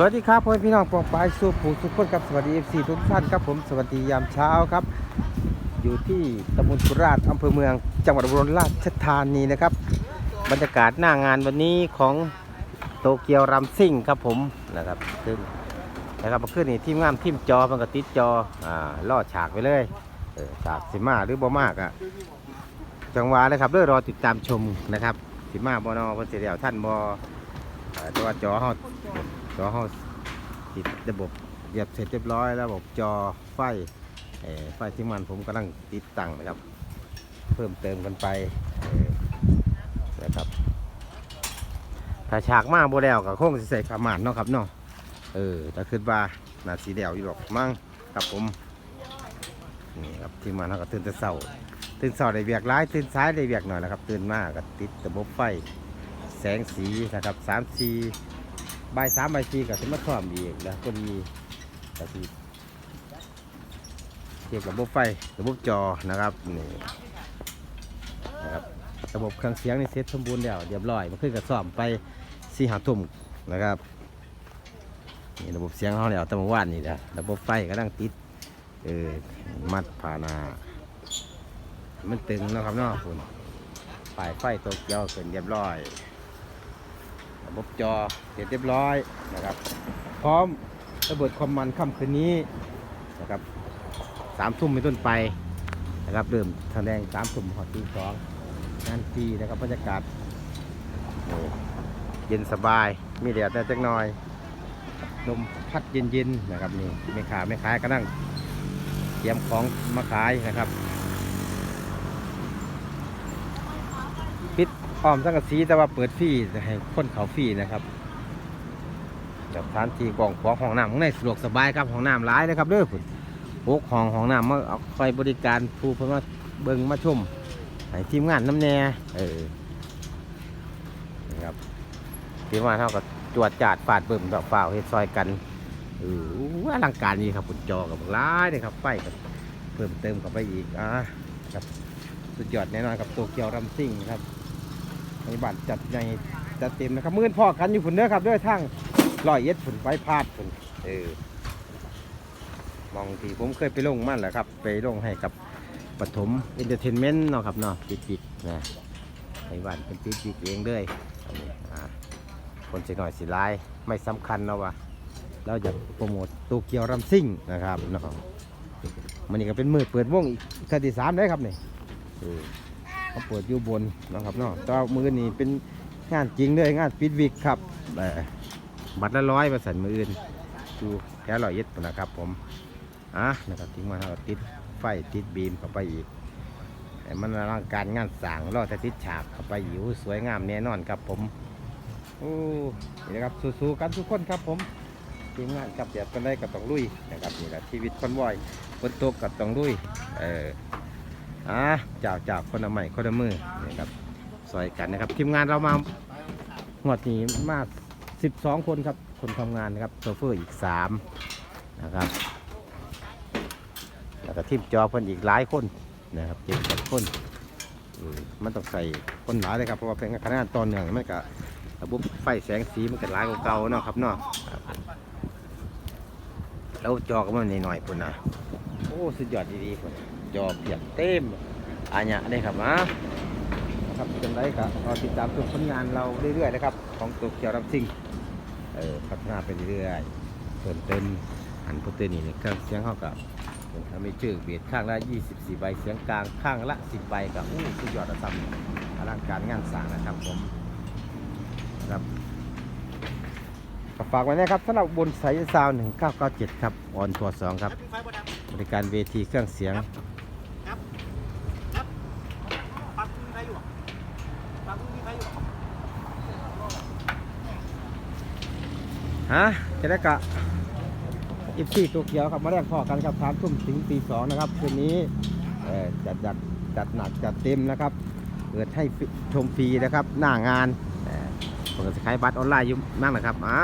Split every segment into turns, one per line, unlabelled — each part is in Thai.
สวัสดีครับพ่อพี่น้องปองปายสู้ผู้สุขคนครับสวัสดีเอฟซีทุกท่านครับผมสวัสดียามเช้าครับ อยู่ที่ตำบลสุราษฎร์อำเภอเมือง จังหวัดอุบลราชธานีนะครับ บรรยากาศหน้างานวันนี้ของโตเกียวรัมซิ่งครับผมนะครับซึ่งนะครับเมื่อคืนนี้ทีมงานทีมจอมันก็ติดจออ่าล่อฉากไปเลยเออฉากสิมาหรือบ่มากอะจังหวะนะครับเรื่อรอติดตามชมนะครับสิมาบ่นอเพิ่นเดียวท่านบอ่อ แต่ว่าจอเฮาจอเขาติดระบบเหยียบเสร็จเรียบร้อยแล้วระบบจอไฟอไฟที่มันผมกำลังติดตั้งนะครับ เพิ่มเติมกันไปนะครับถ้าฉากมาโบแล้วก็คงสิใส่ขามานเนาะครับเนาะเออแต่คิดว่าหนาสีเดียวอยู่หรอกมั้งครับผมนี่ครับที่มันเขาก็ตื่นแต่เช้าตื่นเช้าได้เบียกร้ายตื่นสายได้เบียกหน่อยนะครับ ตื่นมาก็ติดระบบไฟ แสงสีนะครับสามสีบ่ายสามบ่ายสี่ก็จะมาซ่อมอีกแล้วก็ดีก็สิเกี่ยวกับระบบไฟระบบจอนะครับนี่นะครับระบบเครื่องเสียงนี่เสร็จสมบูรณ์แล้วเรียบร้อยมันขึ้นกับซ่อมไปสี่หาทุ่มนะครับนี่ระบบเสียงเขาแล้วแตั้งเมื่อวานนี่แหละระบบไฟก็ตั้งติดเออมัดผ่านา มันตึงนะครับเนาะคุณปลายไฟตัวเกียวเกินเรียบร้อย ระบบจอเสร็จเรียบร้อยนะครับ พร้อมระเบิดความมันค่ำคืนนี้นะครับสามทุ่มเป็นต้นไปนะครับเริ่มแสดงสามทุ่มหอดตีสองงานทีนะครับบรรยากาศเย็นสบายมีแดดแต่จักหน่อยลมพัดเย็นๆนะครับนี่ไม่ขาไม่ขายก็นั่งเตรียมของมาขายนะครับ ปิด อ้อมสังกะสีแต่ว่าเปิดฟรีจะให้คนเขาฟรีนะครับจากฐานที่กองของห้องน้ำข้างในสะดวกสบายครับห้องน้ำร้ายนะครับเด้อพุ่นพกห้องห้องน้ำมาเอาคอยบริการผู้เพิ่นมาเบิ่งมาชมให้ทีมงานน้ำแน่เออนะครับทีมงานเท่ากับจวดจาดฟาดเบิ่มดอกฟ้าวเฮ็ดซอยกันเออว่าอลังการนี่ครับปุ่นจอกับร้ายเลยครับไฟกับเพิ่มเติมเข้าไปอีกอะครับสุดยอดแน่นอนกับโตเกียวรัมซิ่งครับ ในบ้านจัดใหญ่จัดเต็มนะครับมื่นพ่อกันอยู่ฝุ่นเด้อครับด้วยทางลอยเอ็ดฝุ่นไปพาดฝุ่นเออมองที่ผมเคยไปลงมั่นแหละครับ ไปลงให้กับปฐมเอนเตอร์เทนเมนต์เนาะครับเนาะปิดปิดๆนะในบ้านเป็นปิดปิดๆเองเลยอันนี้อ่าคนสิหน่อยสิร้ายไม่สำคัญเนาะวะเราจะโปรโมทโตเกียวรัมซิ่งนะครับเนาะมันนี่ก็เป็นมือเปิดวงอีกครั้งที่สามได้ครับนี่ เขาเปิดอยู่บนนะครับเนาะแต่ว่ามือนี่เป็นงานจริงเลยงานปิดวิกครับบัตรละร้อยประสันมืออื่นดูแค่รอยเอ็ดปุนะครับผมอะนะครับทิ้งมาเราติดไฟติดบีมเข้าไปอีกให้มันอลังการงานสร้างรอแต่ติดฉากเข้าไปอยู่สวยงามแน่นอนครับผมโอ้นี่นะครับสู้ๆกันทุกคนครับผมทีมงานกับเดียดกันได้กับต้องลุยนะครับนี่แหละชีวิตคนวอยคนตกกับต้องลุยเออ อะจากจากคนละใหม่คนละมือนี่ครับซอยกันนะครับ ทีมงานเรามาหวดนี้มาก 12 คนครับ คนทำงานนะครับโซเฟอร์อีก 3 นะครับ แล้วก็ทีมจอเพิ่นอีกหลายคนนะครับเจ็ดแปดคนมันต้องใส่คนหลายเลยครับเพราะว่าเป็นคณะตอนหนึ่งมันก็ระบบไฟแสงสีมันก็หลายกว่าเก่าเนาะครับเนาะแล้วจอก็มันหน่อยๆพุ่นนะโอ้สุดยอดดีๆพุ่น จอเพียบเต็มอันเนี้ยได้ครับนะครับเป็นไรครับรอติดตามชมผลงานเราเรื่อยๆนะครับ ของตัวเกียวรับซิ่งเออพัฒนาไปเรื่อยๆเพิ่มเติมหันโปรตีนนี่เครื่องเสียงเข้ากับเป็นทำให้ชื่อเบียดข้างละ 24 ใบเสียงกลางข้างละ 10 ใบกับอู้สุดยอดระดับอลังการงานสร้างนะครับผมนะครับก็ฝากไว้นะครับสำหรับบนสายซาว 1997 ครับ ออนทัวร์2ครับ บริการเวทีเครื่องเสียง
ปักมีใครอยู่ปักมีใครอยู่
ฮะจะได้กะอีพีตัวเขียวครับมาแรกพอกันครับสามทุ่มถึงตีสองนะครับคืนนี้จัดจัดจัดหนักจัดเต็มนะครับเปิดให้ชมฟรีนะครับหน้างานเอ่อผมก็จะขายบัตรออนไลน์ยู่มากนะครับอ่า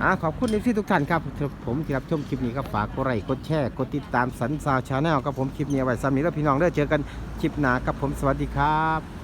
อ่าขอบคุณที่ทุกท่านครับผมที่รับชมคลิปนี้ครับฝากกดไลค์กดแชร์กดติดตามสันซาวชาแนลครับผมคลิปนี้ไว้ซ้ำนี้แล้วพี่น้องเด้อเจอกันคลิปหน้าครับผมสวัสดีครับ